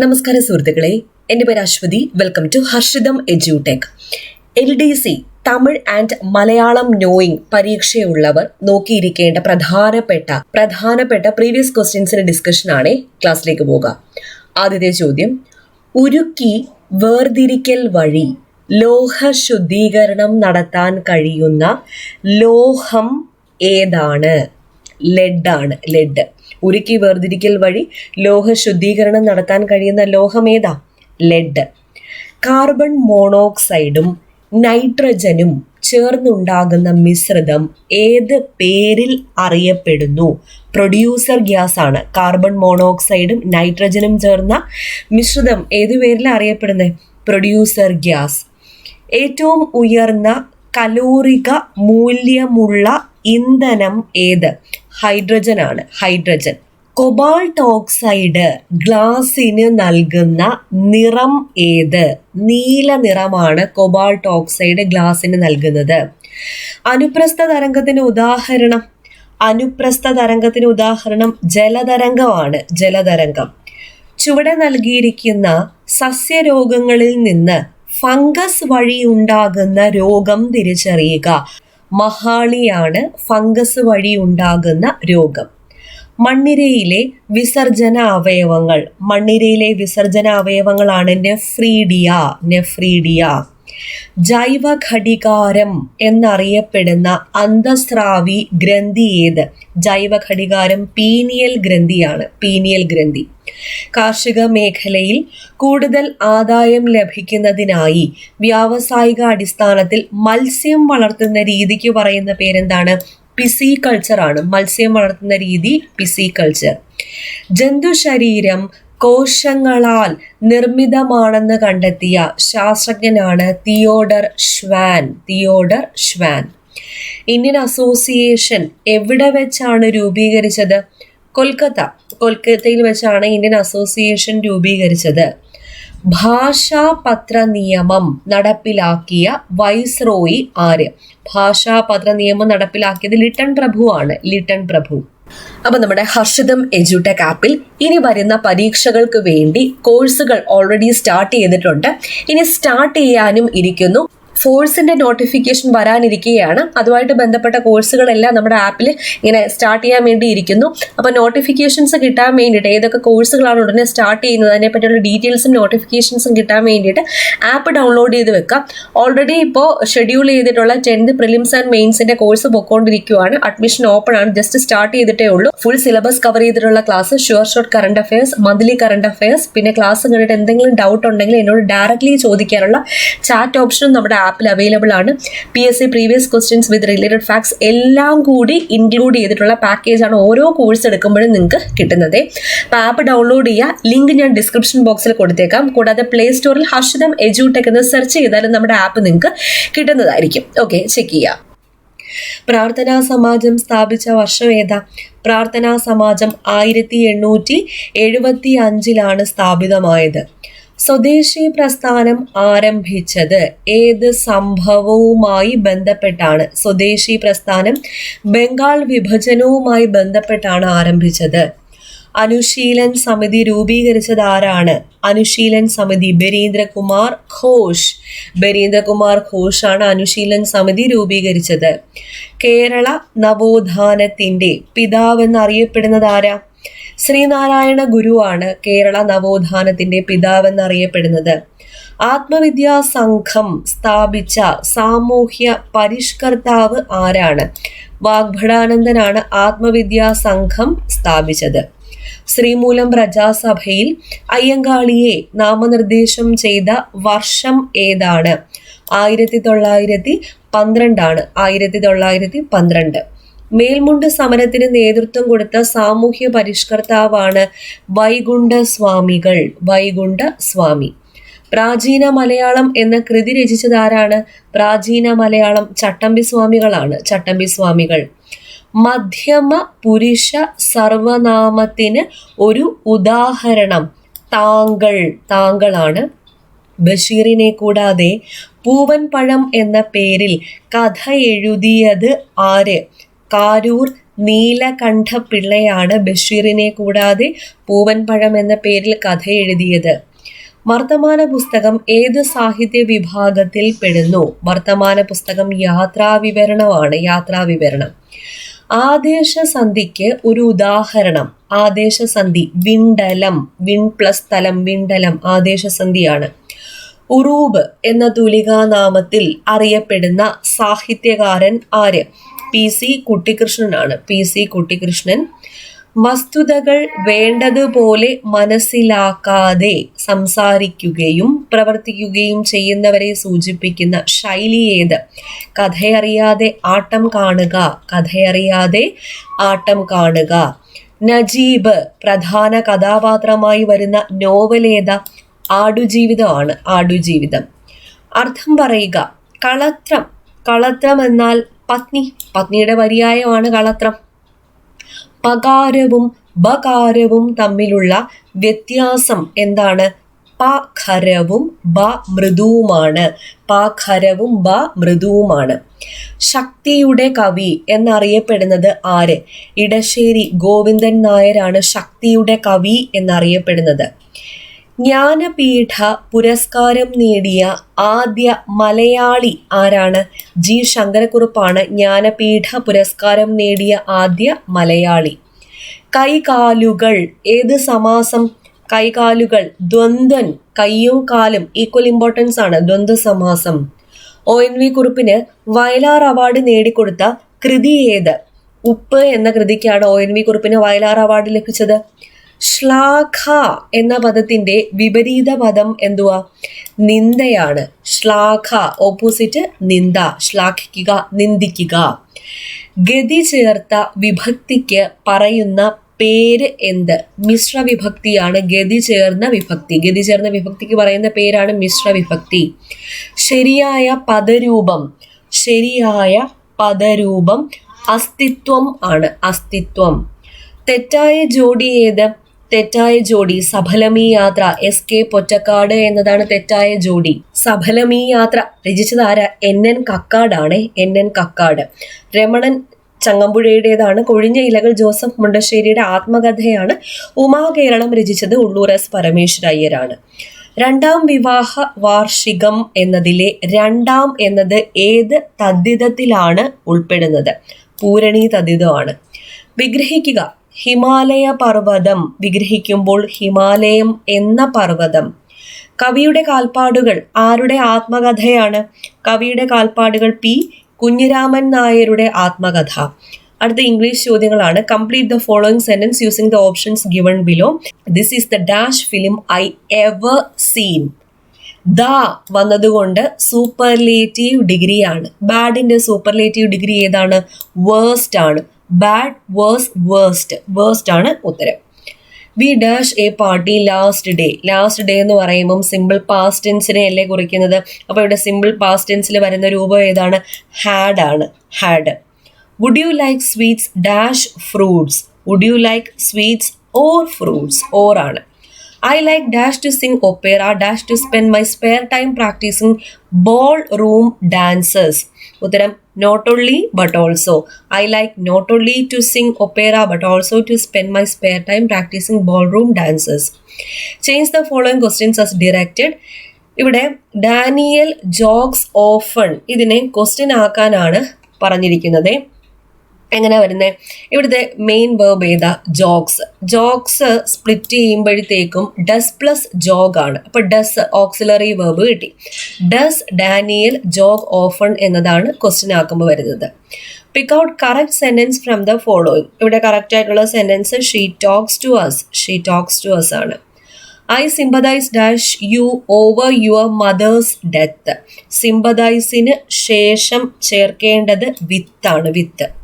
നമസ്കാരം സുഹൃത്തുക്കളെ. എന്റെ പേര് Aswathy. Welcome to Harshitham എജ്യൂടെക് L D C Tamil and Malayalam knowing പരീക്ഷയുള്ളവർ നോക്കിയിരിക്കേണ്ട പ്രധാനപ്പെട്ട പ്രധാനപ്പെട്ട പ്രീവിയസ് ക്വസ്റ്റ്യൻസിന്റെ ഡിസ്കഷനാണ് ക്ലാസ്സിലേക്ക് പോകുക ആദ്യത്തെ ചോദ്യം ഉരുക്കി വേർതിരിക്കൽ വഴി ലോഹ ശുദ്ധീകരണം നടത്താൻ കഴിയുന്ന ലോഹം ഏതാണ്? ലെഡാണ് ലെഡ് ഉരുക്കി വേർതിരിക്കൽ വഴി ലോഹ ശുദ്ധീകരണം നടത്താൻ കഴിയുന്ന ലോഹമേതാ ലെഡ് കാർബൺ മോണോക്സൈഡും നൈട്രജനും ചേർന്നുണ്ടാകുന്ന മിശ്രിതം ഏത് പേരിൽ അറിയപ്പെടുന്നു? പ്രൊഡ്യൂസർ ഗ്യാസ് ആണ്. കാർബൺ മോണോക്സൈഡും നൈട്രജനും ചേർന്ന മിശ്രിതം ഏത് പേരിൽ അറിയപ്പെടുന്നത് പ്രൊഡ്യൂസർ ഗ്യാസ് ഏറ്റവും ഉയർന്ന കലോറിക മൂല്യമുള്ള ഇന്ധനം ഏത്? ഹൈഡ്രജൻ ആണ് ഹൈഡ്രജൻ. കൊബാൾട്ട് ഓക്സൈഡ് ഗ്ലാസിന് നൽകുന്ന നിറം ഏത്? നീല നിറമാണ് കൊബാൾട്ട് ഓക്സൈഡ് ഗ്ലാസിന് നൽകുന്നത്. അനുപ്രസ്ഥ തരംഗത്തിന് ഉദാഹരണം. അനുപ്രസ്ഥ തരംഗത്തിന് ഉദാഹരണം ജലതരംഗമാണ് ജലതരംഗം. ചുവടെ നൽകിയിരിക്കുന്ന സസ്യരോഗങ്ങളിൽ നിന്ന് ഫംഗസ് വഴി ഉണ്ടാകുന്ന രോഗം തിരിച്ചറിയുക. മഹാളിയാണ് ഫംഗസ് വഴി ഉണ്ടാകുന്ന രോഗം. മണ്ണിരയിലെ വിസർജന അവയവങ്ങൾ. മണ്ണിരയിലെ വിസർജന അവയവങ്ങളാണ് നെഫ്രീഡിയ നെഫ്രീഡിയ. ജൈവ ഘടികാരം എന്നറിയപ്പെടുന്ന അന്തസ്രാവി ഗ്രന്ഥി ഏത്? ജൈവ ഘടികാരം പീനിയൽ ഗ്രന്ഥിയാണ്. പീനിയൽ ഗ്രന്ഥി. കാർഷിക മേഖലയിൽ കൂടുതൽ ആദായം ലഭിക്കുന്നതിനായി വ്യാവസായിക അടിസ്ഥാനത്തിൽ മത്സ്യം വളർത്തുന്ന രീതിക്ക് പറയുന്ന പേരെന്താണ്? പിസി ആണ്. മത്സ്യം വളർത്തുന്ന രീതി പിസി കൾച്ചർ ജന്തു ശരീരം കോശങ്ങളാൽ നിർമ്മിതമാണെന്ന് കണ്ടെത്തിയ ശാസ്ത്രജ്ഞനാണ് Theodor Schwann. Theodor Schwann. Indian association എവിടെ വെച്ചാണ് രൂപീകരിച്ചത്? കൊൽക്കത്ത. കൊൽക്കത്തയിൽ വെച്ചാണ് ഇന്ത്യൻ അസോസിയേഷൻ രൂപീകരിച്ചത്. ഭാഷാപത്ര നിയമം നടപ്പിലാക്കിയ വൈസ്രോയി ആര്? ഭാഷാപത്ര നിയമം നടപ്പിലാക്കിയത് ലിട്ടൺ ആണ് ലിട്ടൺ പ്രഭു. അപ്പൊ നമ്മുടെ ഹർഷിതം എജ്യൂടെക് ആപ്പിൽ ഇനി വരുന്ന പരീക്ഷകൾക്ക് വേണ്ടി കോഴ്സുകൾ ഓൾറെഡി സ്റ്റാർട്ട് ചെയ്തിട്ടുണ്ട്. ഇനി സ്റ്റാർട്ട് ചെയ്യാനും ഇരിക്കുന്നു. ഫോഴ്സിന്റെ നോട്ടിഫിക്കേഷൻ വരാനിരിക്കുകയാണ് അതുമായിട്ട് ബന്ധപ്പെട്ട കോഴ്സുകളെല്ലാം നമ്മുടെ ആപ്പിൽ ഇങ്ങനെ സ്റ്റാർട്ട് ചെയ്യാൻ വേണ്ടി ഇരിക്കുന്നു അപ്പോൾ നോട്ടിഫിക്കേഷൻസ് കിട്ടാൻ വേണ്ടിയിട്ട് ഏതൊക്കെ കോഴ്സുകളാണ് ഉടനെ സ്റ്റാർട്ട് ചെയ്യുന്നത് അതിനെപ്പറ്റിയുള്ള ഡീറ്റെയിൽസും നോട്ടിഫിക്കേഷൻസും കിട്ടാൻ വേണ്ടിയിട്ട് ആപ്പ് ഡൗൺലോഡ് ചെയ്ത് വെക്കാം. ഓൾറെഡി ഇപ്പോൾ ഷെഡ്യൂൾ ചെയ്തിട്ടുള്ള ടെൻത്ത് പ്രിലിംസ് ആൻഡ് മെയിൻസിന്റെ കോഴ്സ് പൊക്കോണ്ടിരിക്കുകയാണ് അഡ്മിഷൻ ഓപ്പൺ ആണ്. ജസ്റ്റ് സ്റ്റാർട്ട് ചെയ്തിട്ടേ ഉള്ളൂ. ഫുൾ സിലബസ് കവർ ചെയ്തിട്ടുള്ള class sure short current affairs monthly current affairs പിന്നെ ക്ലാസ് കണ്ടിട്ട് എന്തെങ്കിലും ഡൗട്ട് ഉണ്ടെങ്കിൽ എന്നോട് ഡയറക്റ്റ്ലി ചോദിക്കാനുള്ള ചാറ്റ് ഓപ്ഷനും നമ്മുടെ ആപ്പിൽ അവൈലബിൾ ആണ്. P S C previous questions with related facts എല്ലാം കൂടി ഇൻക്ലൂഡ് ചെയ്തിട്ടുള്ള പാക്കേജ് ആണ് ഓരോ കോഴ്സ് എടുക്കുമ്പോഴും നിങ്ങൾക്ക് കിട്ടുന്നത്. അപ്പോൾ ആപ്പ് ഡൗൺലോഡ് ചെയ്യുക ലിങ്ക് ഞാൻ ഡിസ്ക്രിപ്ഷൻ ബോക്സിൽ കൊടുത്തേക്കാം. കൂടാതെ പ്ലേ സ്റ്റോറിൽ ഹർഷിതം എജ്യൂടെക് എന്ന് സെർച്ച് ചെയ്താലും നമ്മുടെ ആപ്പ് നിങ്ങൾക്ക് കിട്ടുന്നതായിരിക്കും. ഓക്കെ ചെക്ക് ചെയ്യുക പ്രാർത്ഥനാ സമാജം സ്ഥാപിച്ച വർഷം ഏതാ? പ്രാർത്ഥനാ സമാജം ആയിരത്തി എണ്ണൂറ്റി എഴുപത്തി അഞ്ചിലാണ് സ്ഥാപിതമായത്. സ്വദേശി പ്രസ്ഥാനം ആരംഭിച്ചത് ഏത് സംഭവവുമായി ബന്ധപ്പെട്ടാണ്? സ്വദേശി പ്രസ്ഥാനം ബംഗാൾ വിഭജനവുമായി ബന്ധപ്പെട്ടാണ് ആരംഭിച്ചത്. അനുശീലൻ സമിതി രൂപീകരിച്ചത് ആരാണ്? അനുശീലൻ സമിതി ബരീന്ദ്രകുമാർ ഘോഷ്. ബരീന്ദ്രകുമാർ ഘോഷാണ് അനുശീലൻ സമിതി രൂപീകരിച്ചത്. കേരള നവോത്ഥാനത്തിന്റെ പിതാവെന്നറിയപ്പെടുന്നത് ആരാ? ശ്രീനാരായണ ഗുരുവാണ് കേരള നവോത്ഥാനത്തിന്റെ പിതാവെന്നറിയപ്പെടുന്നത്. ആത്മവിദ്യാ സംഘം സ്ഥാപിച്ച സാമൂഹ്യ പരിഷ്കർത്താവ് ആരാണ്? വാഗ്ഭടാനന്ദനാണ് ആത്മവിദ്യാ സംഘം സ്ഥാപിച്ചത്. ശ്രീമൂലം പ്രജാസഭയിൽ അയ്യങ്കാളിയെ നാമനിർദ്ദേശം ചെയ്ത വർഷം ഏതാണ്? ആയിരത്തി തൊള്ളായിരത്തി പന്ത്രണ്ടാണ്. ആയിരത്തി തൊള്ളായിരത്തി പന്ത്രണ്ട്. മേൽമുണ്ട് സമരത്തിന് നേതൃത്വം കൊടുത്ത സാമൂഹ്യ പരിഷ്കർത്താവാണ് വൈകുണ്ഠ സ്വാമികൾ. വൈകുണ്ഠ സ്വാമി. പ്രാചീന മലയാളം എന്ന കൃതി രചിച്ചതാരാണ് പ്രാചീന മലയാളം ചട്ടമ്പി സ്വാമികളാണ്. ചട്ടമ്പി സ്വാമികൾ. മധ്യമ പുരുഷ സർവനാമത്തിന് ഒരു ഉദാഹരണം. താങ്കൾ. താങ്കളാണ്. ബഷീറിനെ കൂടാതെ പൂവൻ പഴം എന്ന പേരിൽ കഥ എഴുതിയത് ആര്? കാരൂർ നീലകണ്ഠ പിള്ളയാണ് ബഷീറിനെ കൂടാതെ പൂവൻപഴം എന്ന പേരിൽ കഥ എഴുതിയത് വർത്തമാന പുസ്തകം ഏത് സാഹിത്യ വിഭാഗത്തിൽ പെടുന്നു? വർത്തമാന പുസ്തകം യാത്രാവിവരണമാണ്. യാത്രാവിവരണം. ആദേശസന്ധിക്ക് ഒരു ഉദാഹരണം. ആദേശ സന്ധി വിണ്ടലം വിൺ പ്ലസ് തലം വിണ്ടലം ആദേശ സന്ധിയാണ് ഉറൂബ് എന്ന തുലികാനാമത്തിൽ അറിയപ്പെടുന്ന സാഹിത്യകാരൻ ആര്? പി സി കുട്ടിക്കൃഷ്ണനാണ് പി സി കുട്ടിക്കൃഷ്ണൻ വസ്തുതകൾ വേണ്ടതുപോലെ മനസ്സിലാക്കാതെ സംസാരിക്കുകയും പ്രവർത്തിക്കുകയും ചെയ്യുന്നവരെ സൂചിപ്പിക്കുന്ന ശൈലി ഏത്? കഥയറിയാതെ ആട്ടം കാണുക കഥയറിയാതെ ആട്ടം കാണുക. നജീബ് പ്രധാന കഥാപാത്രമായി വരുന്ന നോവലേത ആടുജീവിതമാണ് ആടുജീവിതം. അർത്ഥം പറയുക കളത്രം. കളത്രം എന്നാൽ പത്നി. പത്നിയുടെ പര്യായമാണ് കളത്രം പകാരവും ബകാരവും തമ്മിലുള്ള വ്യത്യാസം എന്താണ്? പഖരവും ബ മൃദുവുമാണ് പഖരവും ബ മൃദുവുമാണ് ശക്തിയുടെ കവി എന്നറിയപ്പെടുന്നത് ആര്? ഇടശ്ശേരി ഗോവിന്ദൻ നായരാണ് ശക്തിയുടെ കവി എന്നറിയപ്പെടുന്നത്. ജ്ഞാനപീഠ പുരസ്കാരം നേടിയ ആദ്യ മലയാളി ആരാണ്? ജി. ശങ്കരക്കുറുപ്പാണ് ജ്ഞാനപീഠ പുരസ്കാരം നേടിയ ആദ്യ മലയാളി. കൈകാലുകൾ ഏത് സമാസം? കൈകാലുകൾ ദ്വന്ദ്വൻ കയ്യും കാലും ഈക്വൽ ഇമ്പോർട്ടൻസ് ആണ് ദ്വന്ദ്വ സമാസം. ഒ. എൻ. വി. കുറുപ്പിന് വയലാർ അവാർഡ് നേടിക്കൊടുത്ത കൃതി ഏത്? ഉപ്പ് എന്ന കൃതിക്കാണ് ഒ. എൻ. വി. കുറുപ്പിന് വയലാർ അവാർഡ് ലഭിച്ചത്. ശ്ലാഘ എന്ന പദത്തിന്റെ വിപരീത പദം എന്തുവാ? നിന്ദയാണ്. ശ്ലാഘ ഓപ്പോസിറ്റ് നിന്ദ ശ്ലാഘിക്കുക നിന്ദിക്കുക. ഗതി ചേർത്ത വിഭക്തിക്ക് പറയുന്ന പേര് എന്ത്? മിശ്ര വിഭക്തിയാണ് ഗതി ചേർന്ന വിഭക്തി. ഗതി ചേർന്ന വിഭക്തിക്ക് പറയുന്ന പേരാണ് മിശ്ര വിഭക്തി. ശരിയായ പദരൂപം ശരിയായ പദരൂപം അസ്തിത്വം ആണ്. അസ്തിത്വം. തെറ്റായ ജോഡി ഏത്? തെറ്റായ ജോഡി സഫലമീ യാത്ര എസ് കെ പൊറ്റക്കാട് എന്നതാണ് തെറ്റായ ജോഡി. സഫലമീ യാത്ര രചിച്ചത് ആരാ? എൻ എൻ കക്കാടാണ് എൻ എൻ കക്കാട്. രമണൻ ചങ്ങമ്പുഴയുടേതാണ് കൊഴിഞ്ഞ ഇലകൾ ജോസഫ് മുണ്ടശ്ശേരിയുടെ ആത്മകഥയാണ് ഉമാകേരളം രചിച്ചത് ഉള്ളൂർ എസ് പരമേശ്വരയ്യരാണ് രണ്ടാം വിവാഹ വാർഷികം എന്നതിലെ രണ്ടാം എന്നത് ഏത് തദ്ധിതത്തിലാണ് ഉൾപ്പെടുന്നത്? പൂരണി തദ്ധിതമാണ്. വിഗ്രഹിക്കുക ഹിമാലയ പർവതം വിഗ്രഹിക്കുമ്പോൾ ഹിമാലയം എന്ന പർവതം. കവിയുടെ കാൽപ്പാടുകൾ ആരുടെ ആത്മകഥയാണ്? കവിയുടെ കാൽപ്പാടുകൾ പി കുഞ്ഞിരാമൻ നായരുടെ ആത്മകഥ. അടുത്ത ഇംഗ്ലീഷ് ചോദ്യങ്ങളാണ്. Complete the following sentence using the options given below this is the dash film I ever seen the വന്നതുകൊണ്ട് സൂപ്പർലേറ്റീവ് ഡിഗ്രിയാണ് ബാഡിന്റെ സൂപ്പർലേറ്റീവ് ഡിഗ്രി ഏതാണ്? വേഴ്സ്റ്റ് ആണ്. ബാഡ് വേഴ്സ് വേഴ്സ്റ്റ് വേഴ്സ്റ്റ് ആണ് ഉത്തരം. We dash a party last day last day എന്ന് പറയുമ്പം simple past ടെൻസിനെ അല്ലേ കുറിക്കുന്നത്? അപ്പോൾ ഇവിടെ സിമ്പിൾ പാസ്റ്റ് ടെൻസിൽ വരുന്ന രൂപം ഏതാണ്? ഹാഡ് ആണ്. Had would you like sweets dash fruits would you like sweets or fruits or ആണ്. I like dash to sing opera dash to spend my spare time practising ballroom dancers ഉത്തരം not only but also I like not only to sing opera but also to spend my spare time practising ballroom dancers change the following questions as directed ഇവിടെ Daniel jogs often ഇതിനെ question ആക്കാനാണ് പറഞ്ഞിരിക്കുന്നത്. എങ്ങനെ വരുന്നത് ഇവിടുത്തെ main verb ഏതാ? Jogs jogs split ചെയ്യുമ്പോഴത്തേക്കും does plus jog ആണ്. അപ്പൊ ഡസ് ഓക്സിലറി വേർബ് കിട്ടി. ഡസ് ഡാനിയൽ ജോഗ് ഓഫൺ എന്നതാണ് ക്വസ്റ്റ്യൻ ആക്കുമ്പോൾ വരുന്നത്. Pick out correct sentence from the following ഇവിടെ കറക്റ്റ് ആയിട്ടുള്ള sentence she talks to us she talks to us ആണ്. I sympathise dash you over your mother's death സിമ്പതൈസിന് ശേഷം ചേർക്കേണ്ടത് വിത്താണ് with.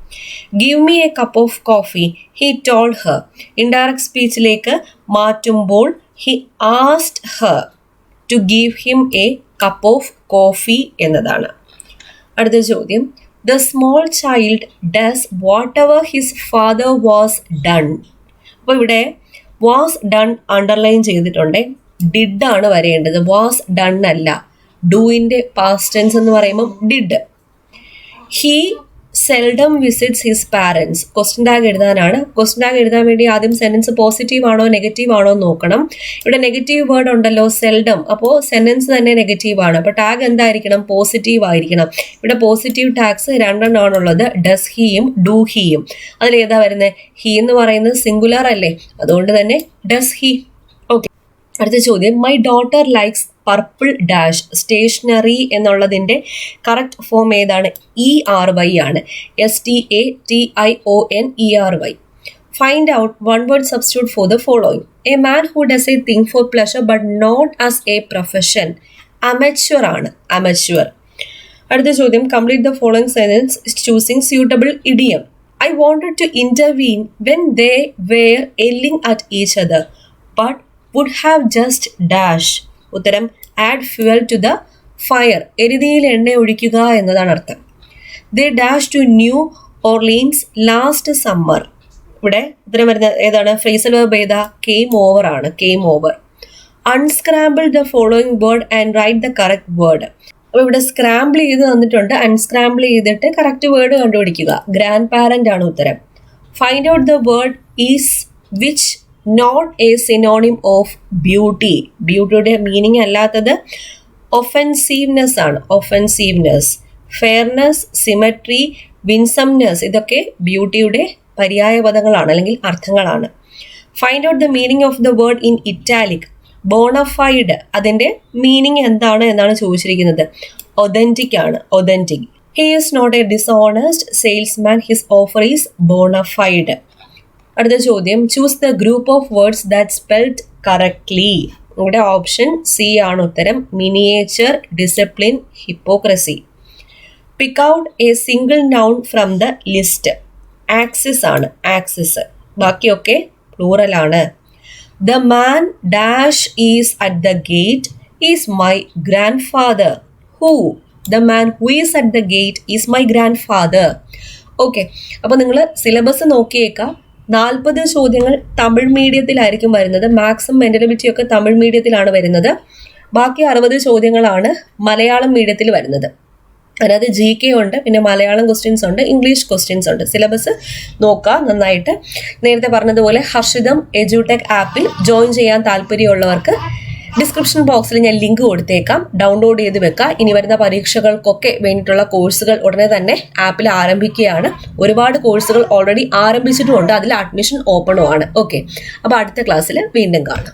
Give me a cup of coffee he told her indirect സ്പീച്ചിലേക്ക് മാറ്റുമ്പോൾ he asked her to give him a cup of coffee എന്നതാണ്. അടുത്ത ചോദ്യം. The small child does whatever his father was done അപ്പോൾ ഇവിടെ was done underline ചെയ്തിട്ടുണ്ട്. Did ആണ് വരേണ്ടത്. Was done അല്ല. ഡൂയിന്റെ പാസ്റ്റ് ടെൻസ് എന്ന് പറയുമ്പോൾ did he seldom visits his parents question tag എഴുതാനാണ്. ക്വസ്റ്റ്യൻ ടാഗ് എഴുതാൻ വേണ്ടി ആദ്യം സെന്റൻസ് പോസിറ്റീവ് ആണോ നെഗറ്റീവ് ആണോ നോക്കണം. ഇവിടെ നെഗറ്റീവ് വേർഡ് ഉണ്ടല്ലോ സെൽഡം അപ്പോൾ സെന്റൻസ് തന്നെ നെഗറ്റീവ് ആണ്. അപ്പോൾ ടാഗ് എന്തായിരിക്കണം? പോസിറ്റീവ് ആയിരിക്കണം. ഇവിടെ പോസിറ്റീവ് ടാഗ്സ് രണ്ടെണ്ണമാണുള്ളത് ഡസ് ഹീയും ഡു ഹീയും അതിൽ ഏതാ വരുന്നത് ഹീ എന്ന് പറയുന്നത് സിംഗുലർ അല്ലേ? അതുകൊണ്ട് തന്നെ ഡസ് ഹീ ഓക്കെ അടുത്ത ചോദ്യം. My daughter likes purple dash stationery എന്നുള്ളതിന്റെ കറക്റ്റ് ഫോം ഏതാണ്? ഇ ആർ വൈ ആണ്. S T A T I O N E R Y find out one word substitute for the following a man who does a thing for pleasure but not as a profession amateur ആണ്. Amateur അടുത്ത ചോദ്യം. Complete the following sentence choosing suitable idiom I wanted to intervene when they were yelling at each other but would have just dash ഉത്തരം add fuel to the fire എരുതിയിൽ എണ്ണ ഒഴിക്കുക എന്നതാണ് അർത്ഥം. The dash to New Orleans last summer ഇവിടെ ഉത്തരം വരുന്ന ഏതാണ്? Phrasal verb ഏതാ? കെയിം ഓവർ ആണ്. Came over unscramble the following word and write the correct word അപ്പോൾ ഇവിടെ സ്ക്രാമ്പിൾ ചെയ്ത് തന്നിട്ടുണ്ട്. അൺസ്ക്രാമ്പിൾ ചെയ്തിട്ട് കറക്റ്റ് വേർഡ് കണ്ടുപിടിക്കുക. ഗ്രാൻഡ് പാരന്റ് ആണ് ഉത്തരം. Find out the word is which not a synonym of beauty ബ്യൂട്ടിയുടെ meaning അല്ലാത്തത് ഒഫെൻസീവ്നെസ് ആണ്. ഒഫൻസീവ്നെസ് ഫെയർനെസ് സിമട്രി വിൻസംനെസ് ഇതൊക്കെ ബ്യൂട്ടിയുടെ പര്യായ പദങ്ങളാണ് അല്ലെങ്കിൽ അർത്ഥങ്ങളാണ്. Find out the meaning of the word in italic bona fide അതിന്റെ മീനിങ് എന്താണ് എന്നാണ് ചോദിച്ചിരിക്കുന്നത്. ഒതന്റിക് ആണ്. Authentic he is not a dishonest salesman his offer is bona fide അടുത്ത ചോദ്യം. Choose the group of words that spelled correctly ഇവിടെ option C ആണ് ഉത്തരം. Miniature discipline hypocrisy pick out a single noun from the list axis ആണ്. Axis ബാക്കിയൊക്കെ plural ആണ്. The man dash is at the gate is my grandfather who the man who is at the gate is my grandfather okay അപ്പോൾ നിങ്ങൾ syllabus നോക്കിയേക്കാം. നാൽപ്പത് ചോദ്യങ്ങൾ തമിഴ് മീഡിയത്തിലായിരിക്കും വരുന്നത്. മാക്സും mental ability ഒക്കെ തമിഴ് മീഡിയത്തിലാണ് വരുന്നത്. ബാക്കി അറുപത് ചോദ്യങ്ങളാണ് മലയാളം മീഡിയത്തിൽ വരുന്നത്. അതായത് ജി കെ ഉണ്ട് പിന്നെ മലയാളം ക്വസ്റ്റ്യൻസ് ഉണ്ട് ഇംഗ്ലീഷ് ക്വസ്റ്റ്യൻസ് ഉണ്ട്. സിലബസ് നോക്കുക നന്നായിട്ട്. നേരത്തെ പറഞ്ഞതുപോലെ ഹർഷിതം എജുടെക് ആപ്പിൽ ജോയിൻ ചെയ്യാൻ താല്പര്യമുള്ളവർക്ക് ഡിസ്ക്രിപ്ഷൻ ബോക്സിൽ ഞാൻ ലിങ്ക് കൊടുത്തേക്കാം. ഡൗൺലോഡ് ചെയ്ത് വെക്കുക ഇനി വരുന്ന പരീക്ഷകൾക്കൊക്കെ വേണ്ടിയിട്ടുള്ള കോഴ്സുകൾ ഉടനെ തന്നെ ആപ്പിൽ ആരംഭിക്കുകയാണ്. ഒരുപാട് കോഴ്സുകൾ ഓൾറെഡി ആരംഭിച്ചിട്ടുമുണ്ട്. അതിൽ അഡ്മിഷൻ ഓപ്പണും ആണ്. ഓക്കെ അപ്പോൾ അടുത്ത ക്ലാസ്സിൽ വീണ്ടും കാണാം.